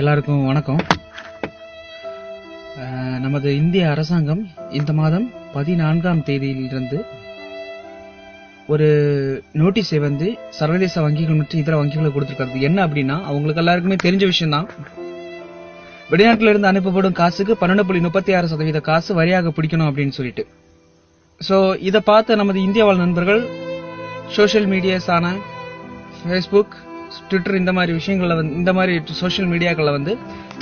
எல்லாருக்கும் வணக்கம். நமது இந்திய அரசாங்கம் இந்த மாதம் பதினான்காம் தேதியிலிருந்து ஒரு நோட்டீஸை வந்து சர்வதேச வங்கிகள் மற்றும் இதர வங்கிகளுக்கு கொடுத்துருக்காரு என்ன அப்படின்னா அவங்களுக்கு எல்லாருக்குமே தெரிஞ்ச விஷயம்தான். வெளிநாட்டில இருந்து அனுப்பப்படும் காசுக்கு பன்னெண்டு புள்ளி முப்பத்தி ஆறு சதவீத காசு வரியாக பிடிக்கணும் அப்படின்னு சொல்லிட்டு. சோ இதை பார்த்த நமது இந்திய வாழ் நண்பர்கள் சோஷியல் மீடியாஸான ஃபேஸ்புக் ட்விட்டர் இந்த மாதிரி விஷயங்களில் வந்து இந்த மாதிரி சோஷியல் மீடியாக்களில் வந்து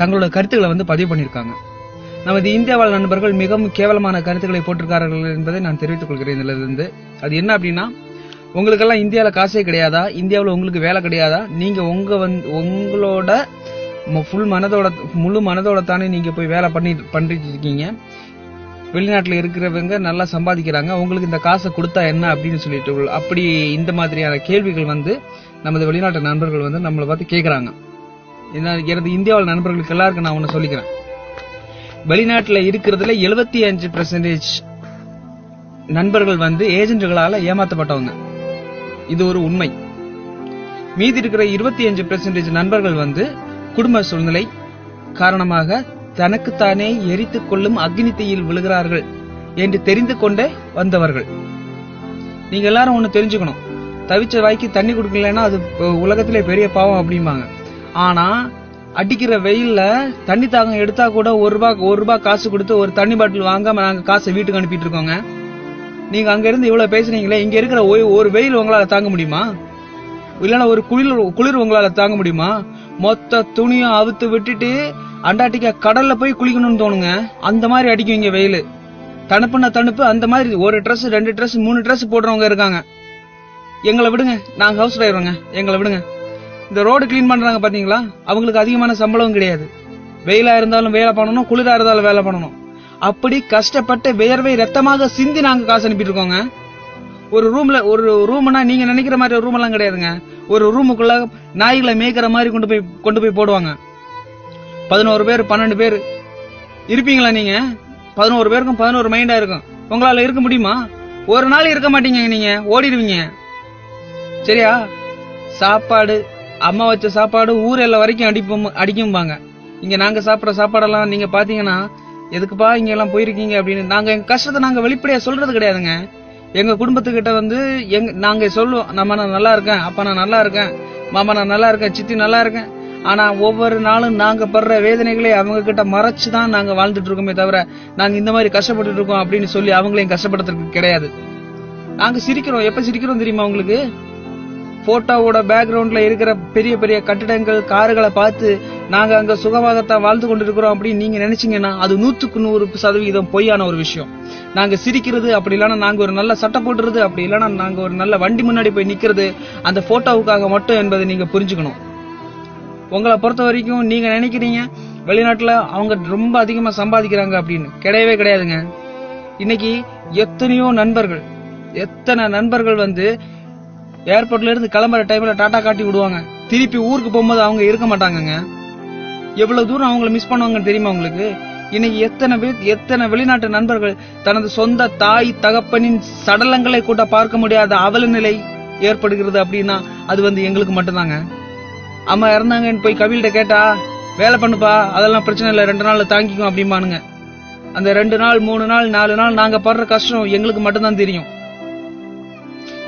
தங்களோட கருத்துக்களை வந்து பதிவு பண்ணியிருக்காங்க. நமது இந்திய வாழ் நண்பர்கள் மிகவும் கேவலமான கருத்துக்களை போட்டிருக்கார்கள் என்பதை நான் தெரிவித்துக் கொள்கிறேன் இதிலிருந்து. அது என்ன அப்படின்னா உங்களுக்கெல்லாம் இந்தியாவில் காசே கிடையாதா? இந்தியாவில் உங்களுக்கு வேலை கிடையாதா? நீங்கள் உங்கள் வந்து உங்களோட ஃபுல் மனதோட முழு மனதோட தானே நீங்கள் போய் வேலை பண்ணி பண்ணிட்டு இருக்கீங்க. வெளிநாட்டில் இருக்கிறவங்க நல்லா சம்பாதிக்கிறாங்க. உங்களுக்கு இந்த காசை கொடுத்தா என்ன அப்படின்னு சொல்லிட்டு அப்படி இந்த மாதிரியான கேள்விகள் வந்து நமது வெளிநாட்டு நண்பர்கள் வந்து நம்மளை பார்த்து கேட்குறாங்க எனது இந்தியாவில் நண்பர்களுக்கு எல்லாருக்கும் நான் ஒன்று சொல்லிக்கிறேன். வெளிநாட்டில் இருக்கிறதுல 75% அஞ்சு பெர்சன்டேஜ் நண்பர்கள் வந்து ஏஜென்ட்டுகளால ஏமாற்றப்பட்டவங்க இது ஒரு உண்மை. மீதி இருக்கிற 25% அஞ்சு பெர்சன்டேஜ் நண்பர்கள் வந்து குடும்ப சூழ்நிலை காரணமாக தனக்குத்தானே எரித்துக் கொள்ளும் அக்னி தீயில் விழுகிறார்கள் என்று தெரிந்து கொண்டே வந்தவர்கள். நீங்க எல்லாரும் ஒன்று தெரிஞ்சுக்கணும். தவிச்ச வாய்க்கு தண்ணி கொடுக்கலன்னா அது உலகத்திலே பெரிய பாவம் அப்படிம்பாங்க. ஆனா அடிக்கிற வெயில்ல தண்ணி தாகம் எடுத்தா கூட ஒரு ரூபா ஒரு ரூபாய் காசு கொடுத்து ஒரு தண்ணி பாட்டில் வாங்காம நாங்க காசை வீட்டுக்கு அனுப்பிட்டு இருக்கோங்க நீங்க அங்க இருந்து இவ்வளவு பேசுனீங்களே இங்க இருக்கிற ஒய்- ஒரு வெயில் உங்களால தாங்க முடியுமா? இல்லனா ஒரு குளிர் குளிர் உங்களால தாங்க முடியுமா? மொத்த துணியும் அவுத்து விட்டுட்டு அண்டார்டிகா கடல்ல போய் குளிக்கணும்னு தோணுங்க. அந்த மாதிரி அடிக்கும் இங்க வெயில். தணுப்புனா தணுப்பு அந்த மாதிரி ஒரு ட்ரெஸ் ரெண்டு ட்ரெஸ் மூணு ட்ரெஸ் போடுறவங்க இருக்காங்க. எங்களை விடுங்க நாங்க ஹவுஸ் டிரைவருங்க எங்களை விடுங்க. இந்த ரோடு க்ளீன் பண்றாங்க பாத்தீங்களா? அவங்களுக்கு அதிகமான சம்பளம் கிடையாது. வெயிலா இருந்தாலும் வேலை பண்ணணும் குளிரா இருந்தாலும் வேலை பண்ணணும். அப்படி கஷ்டப்பட்டு வியர்வை ரத்தமாக சிந்தி நாங்க காசு அனுப்பிட்டு இருக்கோங்க ஒரு ரூம்ல ஒரு ரூம்னா நீங்க நினைக்கிற மாதிரி ஒரு ரூம் எல்லாம் கிடையாதுங்க. ஒரு ரூமுக்குள்ள நாய்களை மேய்க்கிற மாதிரி கொண்டு போய் கொண்டு போய் போடுவாங்க. பதினோரு பேர் பன்னெண்டு பேர். இருப்பீங்களா நீங்க? பதினோரு பேருக்கும் பதினோரு மைண்டா இருக்கும். உங்களால இருக்க முடியுமா? ஒரு நாள் இருக்க மாட்டீங்க நீங்க ஓடிடுவீங்க. சரியா? சாப்பாடு அம்மா வச்ச சாப்பாடு ஊர் எல்லாம் வரைக்கும் அடிப்போம் அடிக்கும்பாங்க. இங்க நாங்க சாப்பிட்ற சாப்பாடெல்லாம் நீங்க பாத்தீங்கன்னா எதுக்குப்பா இங்க எல்லாம் போயிருக்கீங்க அப்படின்னு நாங்க எங்க கஷ்டத்தை நாங்க வெளிப்படையா சொல்றது கிடையாதுங்க. எங்க குடும்பத்துக்கிட்ட வந்து எங்க நாங்க சொல்லுவோம் நம்ம நான் நல்லா இருக்கேன் அப்பா நான் நல்லா இருக்கேன் மாமா நான் நல்லா இருக்கேன் சித்தி நல்லா இருக்கேன். ஆனா ஒவ்வொரு நாளும் நாங்க படுற வேதனைகளை அவங்க கிட்ட மறைச்சு தான் நாங்க வாழ்ந்துட்டு இருக்கோமே தவிர நாங்க இந்த மாதிரி கஷ்டப்பட்டுட்டு இருக்கோம் அப்படின்னு சொல்லி அவங்களையும் கஷ்டப்படுத்துறதுக்கு கிடையாது. நாங்க சிரிக்கிறோம். எப்ப சிரிக்கிறோம் தெரியுமா உங்களுக்கு? போட்டோவோட பேக்ரவுண்ட்ல இருக்கிற பெரிய பெரிய கட்டிடங்கள் காருகளை பார்த்து நாங்க அங்க சுகமாகத்தான் வாழ்ந்து கொண்டிருக்கிறோம் அப்படின்னு நீங்க நினைச்சீங்கன்னா அது நூத்துக்கு நூறு சதவீதம் பொய்யான ஒரு விஷயம். நாங்க சிரிக்கிறது அப்படி இல்லைன்னா நாங்க ஒரு நல்ல சட்டை போடுறது அப்படி இல்லைன்னா நாங்க ஒரு நல்ல வண்டி முன்னாடி போய் நிக்கிறது அந்த போட்டோவுக்காக மட்டும் என்பதை நீங்க புரிஞ்சுக்கணும். உங்களை பொறுத்த வரைக்கும் நீங்க நினைக்கிறீங்க வெளிநாட்டுல அவங்க ரொம்ப அதிகமா சம்பாதிக்கிறாங்க அப்படின்னு. கிடையவே கிடையாதுங்க. இன்னைக்கு எத்தனையோ நண்பர்கள் எத்தனை நண்பர்கள் வந்து ஏர்போர்ட்ல இருந்து கிளம்புற டைம்ல டாடா காட்டி விடுவாங்க. திருப்பி ஊருக்கு போகும்போது அவங்க இருக்க மாட்டாங்கங்க. எவ்வளவு தூரம் அவங்கள மிஸ் பண்ணுவாங்கன்னு தெரியுமா உங்களுக்கு? இன்னைக்கு எத்தனை பேர் எத்தனை வெளிநாட்டு நண்பர்கள் தனது சொந்த தாய் தகப்பனின் சடலங்களை கூட பார்க்க முடியாத அவல நிலை ஏற்படுகிறது அப்படின்னா அது வந்து எங்களுக்கு மட்டும்தாங்க. அம்மா இறந்தாங்கன்னு போய் கபில்கிட்ட கேட்டா வேலை பண்ணுப்பா அதெல்லாம் பிரச்சனை இல்லை ரெண்டு நாள் தாங்கிக்கும் அப்படிம்பானுங்க. அந்த ரெண்டு நாள் மூணு நாள் நாலு நாள் நாங்க படுற கஷ்டம் எங்களுக்கு மட்டும்தான் தெரியும்.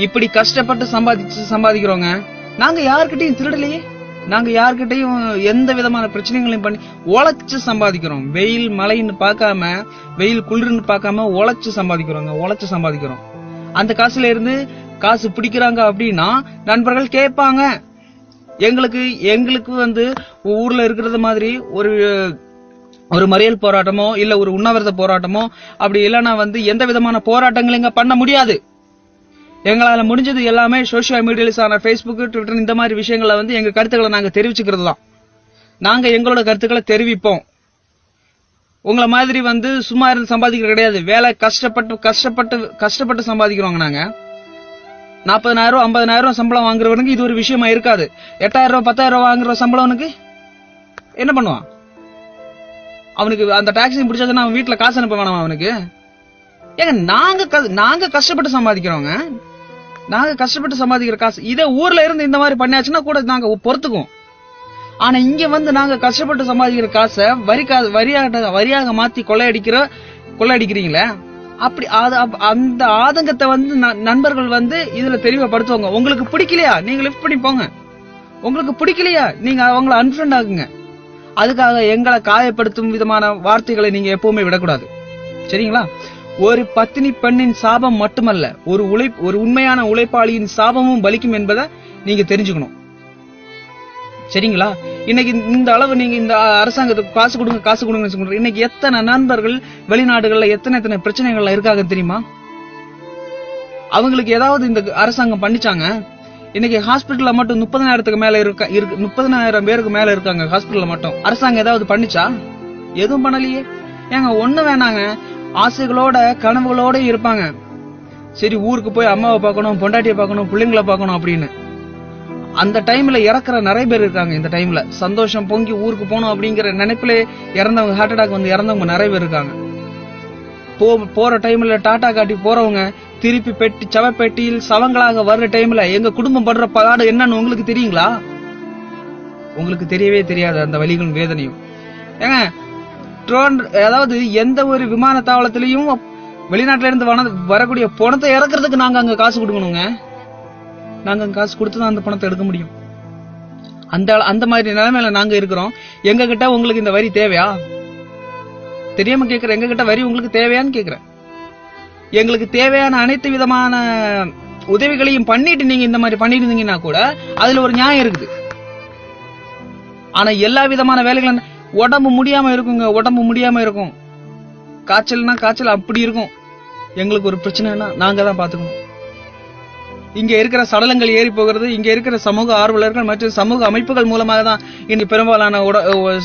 இப்படி கஷ்டப்பட்டு சம்பாதிச்சு சம்பாதிக்கிறோங்க. நாங்க யாருக்கிட்டையும் திருடலையே. நாங்க யாருக்கிட்டையும் எந்த விதமான பிரச்சனைகளையும் பண்ணி உழைச்சு சம்பாதிக்கிறோம். வெயில் மழைன்னு பார்க்காம வெயில் குளிர்னு பார்க்காம உழைச்சு சம்பாதிக்கிறோங்க. உழைச்சு சம்பாதிக்கிறோம். அந்த காசுல இருந்து காசு பிடிக்கிறாங்க அப்படின்னா நண்பர்கள் கேட்பாங்க. எங்களுக்கு எங்களுக்கு வந்து ஊர்ல இருக்கிறது மாதிரி ஒரு ஒரு மறியல் போராட்டமோ இல்ல ஒரு உண்ணாவிரத போராட்டமோ அப்படி இல்லைன்னா வந்து எந்த விதமான போராட்டங்களும் இங்க பண்ண முடியாது. எங்களால் முடிஞ்சது எல்லாமே சோசியல் மீடியாஸான ஃபேஸ்புக் ட்விட்டர் இந்த மாதிரி விஷயங்களை வந்து எங்கள் கருத்துக்களை நாங்கள் தெரிவிச்சுக்கிறது தான். நாங்கள் எங்களோட கருத்துக்களை தெரிவிப்போம். உங்களை மாதிரி வந்து சும்மா இருந்து சம்பாதிக்கிறது கிடையாது. வேலை கஷ்டப்பட்டு கஷ்டப்பட்டு கஷ்டப்பட்டு சம்பாதிக்கிறோங்க நாங்கள் நாற்பதாயிரம் ரூபாய் ஐம்பதாயிரம் ரூபா சம்பளம் வாங்குறவனுக்கு இது ஒரு விஷயமா இருக்காது. எட்டாயிரம் ரூபா பத்தாயிரம் ரூபா வாங்குற சம்பளவனுக்கு என்ன பண்ணுவான்? அவனுக்கு அந்த டாக்ஸி பிடிச்சாச்சுன்னா அவன் வீட்டில் காசு அனுப்ப வேணாம் அவனுக்கு? ஏங்க நாங்க க- நாங்க கஷ்டப்பட்டு சம்பாதிக்கிறோங்க நாங்க கஷ்டப்பட்டு சம்பாதிக்கிற காசு இதே ஊர்ல இருந்து இந்த மாதிரி பண்ணியாச்சுன்னா கூட நாங்க பொறுத்துக்குவோம். ஆனா இங்க வந்து நாங்க கஷ்டப்பட்டு சம்பாதிக்கிற காசை வரி கா வரியாக வரியாக மாத்தி கொள்ளையடிக்கிற கொள்ளையடிக்கிறீங்களே? அப்படி அந்த ஆதங்கத்தை வந்து ந- நண்பர்கள் வந்து இதுல தெளிவுபடுத்துவாங்க. உங்களுக்கு பிடிக்கலையா? நீங்க லிஃப்ட் பண்ணி போங்க. உங்களுக்கு பிடிக்கலையா? நீங்க அவங்கள அன்ஃப்ரெண்ட் ஆகுங்க அதுக்காக எங்களை காயப்படுத்தும் விதமான வார்த்தைகளை நீங்க எப்பவுமே விடக்கூடாது. சரிங்களா? ஒரு பத்தினி பெண்ணின் சாபம் மட்டுமல்ல ஒரு உழை ஒரு உண்மையான உழைப்பாளியின் சாபமும் பலிக்கும் என்பதை நீங்க தெரிஞ்சுக்கணும். சரிங்களா? இன்னைக்கு இந்த அளவு நீங்க இந்த அரசாங்கத்துக்கு காசு கொடுங்க காசு கொடுங்கன்னு சொல்றீங்க. இன்னைக்கு எத்தனை நண்பர்கள் வெளிநாடுகள்ல எத்தனை எத்தனை பிரச்சனைகள்லாம் இருக்காங்க தெரியுமா? அவங்களுக்கு ஏதாவது இந்த அரசாங்கம் பண்ணிச்சாங்க? இன்னைக்கு ஹாஸ்பிட்டல்ல மட்டும் முப்பதனாயிரத்துக்கு மேல இருக்க இருக்கு முப்பதனாயிரம் பேருக்கு மேல இருக்காங்க ஹாஸ்பிட்டல்ல மட்டும். அரசாங்கம் ஏதாவது பண்ணிச்சா? எதுவும் பண்ணலையே. ஏங்க ஒண்ணு வேணாங்க. ஆசைகளோட கனவுகளோட இருப்பாங்க. சரி ஊருக்கு போய் அம்மாவை பார்க்கணும் பொண்டாட்டியை பார்க்கணும் பிள்ளைங்களை பார்க்கணும் அப்படின்னு. அந்த டைம்ல இறக்குற நிறைய பேர் இருக்காங்க இந்த டைம்ல சந்தோஷம் பொங்கி ஊருக்கு போகணும் அப்படிங்கிற நினைப்புல இறந்தவங்க ஹார்ட் அட்டாக் வந்து இறந்தவங்க நிறைய பேர் இருக்காங்க. போ போற டைம்ல டாடா காட்டி போறவங்க திருப்பி பெட்டி சவப்பெட்டியில் சவங்களாக வர்ற டைம்ல எங்க குடும்பம் படுற பாடு என்னன்னு உங்களுக்கு தெரியுங்களா? உங்களுக்கு தெரியவே தெரியாது அந்த வழிகளும் வேதனையும். ஏங்க ட்ரோன் அதாவது எந்த ஒரு விமான தாவளத்திலையும் வெளிநாட்டுல இருந்து வன- வரக்கூடிய பணத்தை இறக்குறதுக்கு நாங்க அங்க காசு கொடுக்கணுங்க. நாங்க அங்க காசு கொடுத்து தான் அந்த பணத்தை எடுக்க முடியும். அந்த அந்த மாதிரி நிலைமையில நாங்க இருக்கிறோம். எங்க கிட்ட உங்களுக்கு இந்த வரி தேவையா? தெரியாம கேக்குறேன் எங்க கிட்ட வரி உங்களுக்கு தேவையான்னு கேக்குறேன். எங்களுக்கு தேவையான அனைத்து விதமான உதவிகளையும் பண்ணிட்டு நீங்க இந்த மாதிரி பண்ணிட்டு இருந்தீங்கன்னா கூட அதுல ஒரு நியாயம் இருக்குது. ஆனா எல்லா விதமான வேலைகளும் உடம்பு முடியாம இருக்குங்க உடம்பு முடியாம இருக்கும். காய்ச்சல்னா காய்ச்சல் அப்படி இருக்கும். எங்களுக்கு ஒரு பிரச்சனைனா நாங்க தான் பாத்துக்கணும். இங்க இருக்கிற சடலங்கள் ஏறி போகிறது இங்க இருக்கிற சமூக ஆர்வலர்கள் மற்றும் சமூக அமைப்புகள் மூலமாக தான் இன்று பெரும்பாலான உட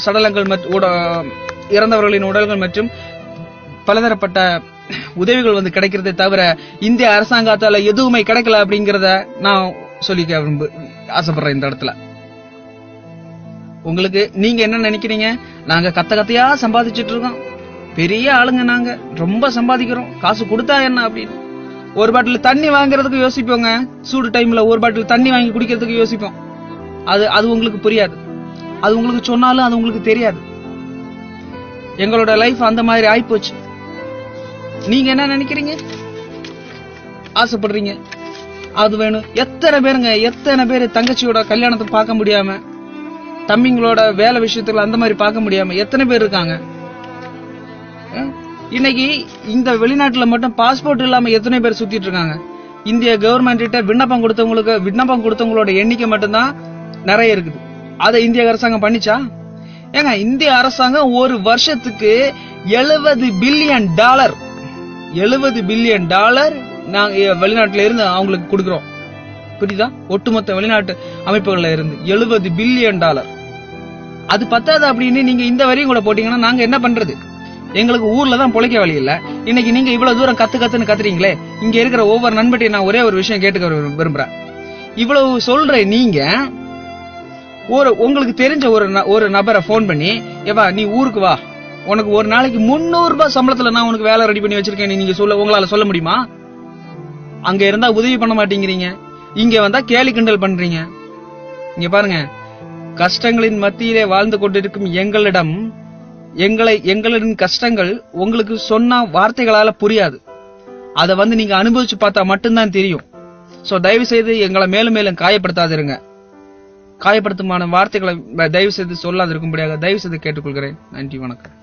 சடலங்கள் மற்றும் உட- இறந்தவர்களின் உடல்கள் மற்றும் பலதரப்பட்ட உதவிகள் வந்து கிடைக்கிறதே தவிர இந்திய அரசாங்கத்தால எதுவுமே கிடைக்கல அப்படிங்கிறத நான் சொல்லிக்க விரும்பு ஆசைப்படுறேன் இந்த இடத்துல. உங்களுக்கு நீங்க என்ன நினைக்கிறீங்க? நாங்க கத்த கத்தையா சம்பாதிச்சுட்டு இருக்கோம். பெரிய ஆளுங்க நாங்க. ரொம்ப சம்பாதிக்கிறோம். காசு கொடுத்தா என்ன அப்படின்னு. ஒரு பாட்டில் தண்ணி வாங்குறதுக்கு யோசிப்போங்க. சூடு டைம்ல ஒரு பாட்டில் தண்ணி வாங்கி குடிக்கிறதுக்கு யோசிப்போம். அது அது உங்களுக்கு புரியாது. அது உங்களுக்கு சொன்னாலும் அது உங்களுக்கு தெரியாது. எங்களோட லைஃப் அந்த மாதிரி ஆயிப்போச்சு. நீங்க என்ன நினைக்கிறீங்க? ஆசைப்படுறீங்க. அது வேணும். எத்தனை பேருங்க? எத்தனை பேர் தங்கச்சியோட கல்யாணத்தை பார்க்க முடியாம தம்பிங்களோட வேலை விஷயத்துல அந்த மாதிரி பார்க்க முடியாம எத்தனை பேர் இருக்காங்க? இன்னைக்கு இந்த வெளிநாட்டுல மட்டும் பாஸ்போர்ட் இல்லாம எத்தனை பேர் சுத்திட்டு இருக்காங்க? இந்திய கவர்மெண்ட் கிட்ட விண்ணப்பம் கொடுத்தவங்களுக்கு விண்ணப்பம் கொடுத்தவங்களோட எண்ணிக்கை மட்டும்தான் நிறைய இருக்குது. அதை இந்திய அரசாங்கம் பண்ணிச்சா? ஏங்க இந்திய அரசாங்கம் ஒரு வருஷத்துக்கு எழுபது பில்லியன் டாலர் எழுபது பில்லியன் டாலர் நாங்க வெளிநாட்டுல இருந்து அவங்களுக்கு கொடுக்குறோம். புரியுதா? ஒட்டுமொத்த வெளிநாட்டு அமைப்புகள்ல இருந்து எழுபது பில்லியன் டாலர் அது பத்தாது அப்படின்னு நீங்க இந்த வரையும் கூட போட்டீங்கன்னா நாங்க என்ன பண்றது? எங்களுக்கு ஊர்ல தான் பொழைக்க வழி இல்ல. இன்னைக்கு நீங்க இவ்வளவு தூரம் கத்து கத்துன்னு கத்துறீங்களே இங்க இருக்கிற ஒவ்வொரு நண்பட்டையும் நான் ஒரே ஒரு விஷயம் கேட்டுக்க விரும்புறேன். இவ்வளவு சொல்ற நீங்க ஒரு உங்களுக்கு தெரிஞ்ச ஒரு ந- ஒரு நபரை ஃபோன் பண்ணி ஏவா நீ ஊருக்கு வா. உனக்கு ஒரு நாளைக்கு 300 ரூபாய் சம்பளத்துல நான் உனக்கு வேலை ரெடி பண்ணி வச்சிருக்கேன். நீங்க சொல்ல உங்களால சொல்ல முடியுமா? அங்க இருந்தா உதவி பண்ண மாட்டேங்கிறீங்க. இங்க வந்தா கேலி கிண்டல் பண்றீங்க. இங்க பாருங்க கஷ்டங்களின் மத்தியிலே வாழ்ந்து கொண்டிருக்கும் எங்களிடம் எங்களை எங்களின் கஷ்டங்கள் உங்களுக்கு சொன்ன வார்த்தைகளால புரியாது. அதை வந்து நீங்க அனுபவிச்சு பார்த்தா மட்டும்தான் தெரியும். சோ தயவு செய்து எங்களை மேலும் மேலும் காயப்படுத்தாதிருங்க. காயப்படுத்துமான வார்த்தைகளை தயவு செய்து சொல்லாதிருக்கும்படியாக தயவு செய்து கேட்டுக்கொள்கிறேன். நன்றி வணக்கம்.